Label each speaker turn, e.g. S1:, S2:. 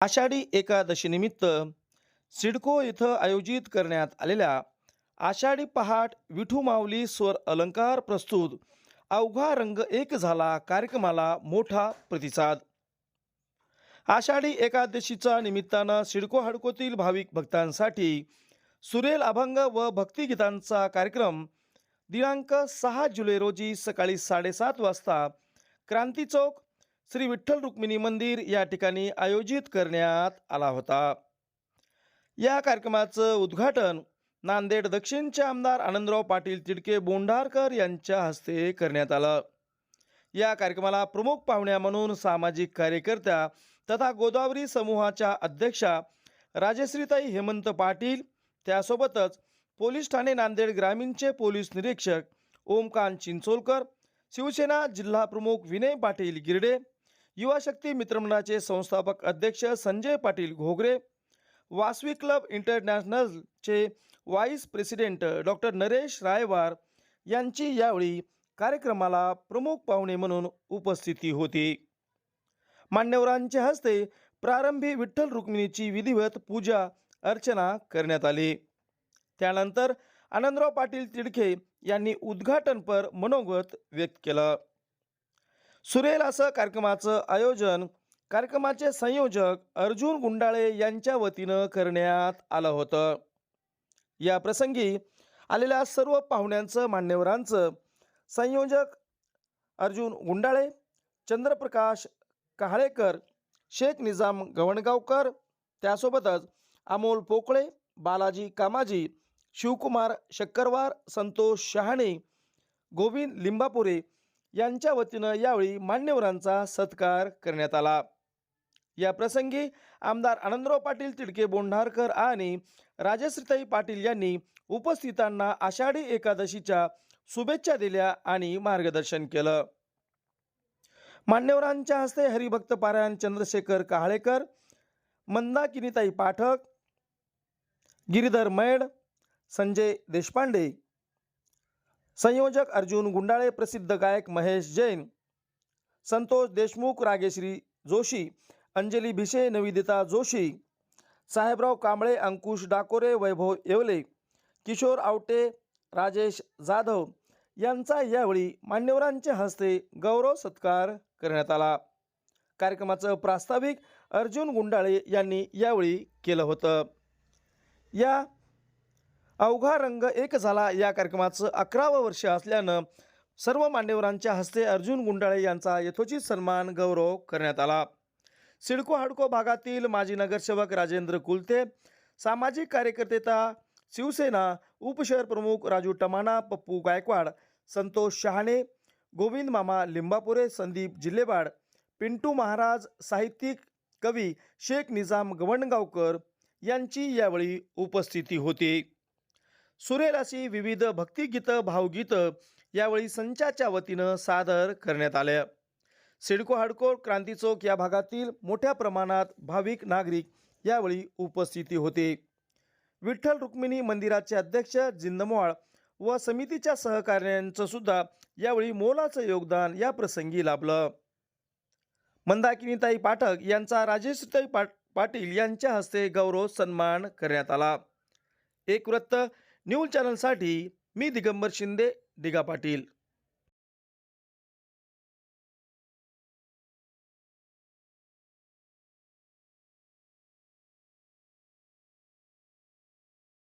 S1: आषाढी एकादशीनिमित्त सिडको इथं आयोजित करण्यात आलेल्या आषाढी पहाट विठू माऊली स्वर अलंकार प्रस्तुत अवघा रंग एक झाला कार्यक्रमाला मोठा प्रतिसाद. आषाढी एकादशीच्या निमित्तानं सिडको हडकोतील भाविक भक्तांसाठी सुरेल अभंग व भक्तिगीतांचा कार्यक्रम दिनांक सहा जुलै रोजी सकाळी साडेसात वाजता क्रांती चौक श्री विठ्ठल रुक्मिणी मंदिर या ठिकाणी आयोजित करण्यात आला होता. या कार्यक्रमाचं उद्घाटन नांदेड दक्षिणचे आमदार आनंदराव पाटील तिडके बोंढारकर यांच्या हस्ते करण्यात आलं. या कार्यक्रमाला प्रमुख पाहुण्या म्हणून सामाजिक कार्यकर्त्या तथा गोदावरी समूहाच्या अध्यक्षा राजश्रीताई हेमंत पाटील त्यासोबतच पोलीस ठाणे नांदेड ग्रामीणचे पोलीस निरीक्षक ओमकांत चिंचोलकर शिवसेना जिल्हा प्रमुख विनय पाटील गिरडे युवा शक्ती मित्रमंडळाचे संस्थापक अध्यक्ष Sanjay Patil Ghogare Vasavi club इंटरनॅशनलचे vice president doctor Naresh Raiwar यांची यावेळी कार्यक्रमाला प्रमुख पाहुणे म्हणून उपस्थिती होती. मान्यवरांच्या हस्ते प्रारंभी विठ्ठल रुक्मिणीची विधिवत पूजा अर्चना करण्यात आली. त्यानंतर आनंदराव पाटील तिडके यांनी उद्घाटनपर मनोगत व्यक्त केलं. सुरेल असं कार्यक्रमाचं आयोजन कार्यक्रमाचे संयोजक अर्जुन गुंडाळे यांच्या वतीनं करण्यात आलं होतं. या प्रसंगी आलेल्या सर्व पाहुण्यांचं मान्यवरांचं संयोजक अर्जुन गुंडाळे चंद्रप्रकाश कहाळेकर शेख निजाम गवणगावकर त्यासोबतच अमोल पोकळे बालाजी कामाजी शिवकुमार शक्करवार संतोष शहाणे गोविंद लिंबापुरे यांच्या वतीनं यावेळी मान्यवरांचा सत्कार करण्यात आला. या प्रसंगी आमदार आनंदराव पाटील तिडके बोंढारकर आणि राजश्रीताई पाटील यांनी उपस्थितांना आषाढी एकादशीच्या शुभेच्छा दिल्या आणि मार्गदर्शन केलं. मान्यवरांच्या हस्ते हरिभक्त पारायण चंद्रशेखर कहाळेकर मंदाकिनीताई पाठक गिरीधर मैड संजय देशपांडे संयोजक अर्जुन गुंडाळे प्रसिद्ध गायक महेश जैन संतोष देशमुख रागेश्री जोशी अंजली भिसे नविदिता जोशी साहेबराव कांबळे अंकुश डाकोरे वैभव येवले किशोर आवटे राजेश जाधव यांचा यावेळी मान्यवरांच्या हस्ते गौरव सत्कार करण्यात आला. कार्यक्रमाचं प्रास्ताविक अर्जुन गुंडाळे यांनी यावेळी केलं होतं. या अवघा रंग एक झाला या कार्यक्रमाचं अकरावं वर्ष असल्यानं सर्व मान्यवरांच्या हस्ते अर्जुन गुंडाळे यांचा यथोचित सन्मान गौरव करण्यात आला. सिडको हाडको भागातील माजी नगरसेवक राजेंद्र कुलते सामाजिक कार्यकर्तेता शिवसेना उपशहर प्रमुख राजू टमाना पप्पू गायकवाड संतोष शहाणे गोविंद मामा लिंबापुरे संदीप जिल्हेवाड पिंटू महाराज साहित्यिक कवी शेख निजाम गवणगावकर यांची यावेळी उपस्थिती होती. सुरेल अशी विविध भक्तिगीतं भावगीतं यावेळी संचाच्या वतीनं सादर करण्यात आल्या सिडको हाडको क्रांती चौक या भागातील मोठ्या प्रमाणात भाविक नागरिक यावेळी उपस्थिती होते. विठ्ठल रुक्मिणी मंदिराचे अध्यक्ष जिंदमोळ व समितीच्या सहकार्यांचं सुद्धा यावेळी मोलाचं योगदान या प्रसंगी लाभलं. मंदाकिनीताई पाठक यांचा राजेशताई पाट पाटील यांच्या हस्ते गौरव सन्मान करण्यात आला. एक वृत्त न्यूज चॅनलसाठी मी दिगंबर शिंदे दिगा पाटील.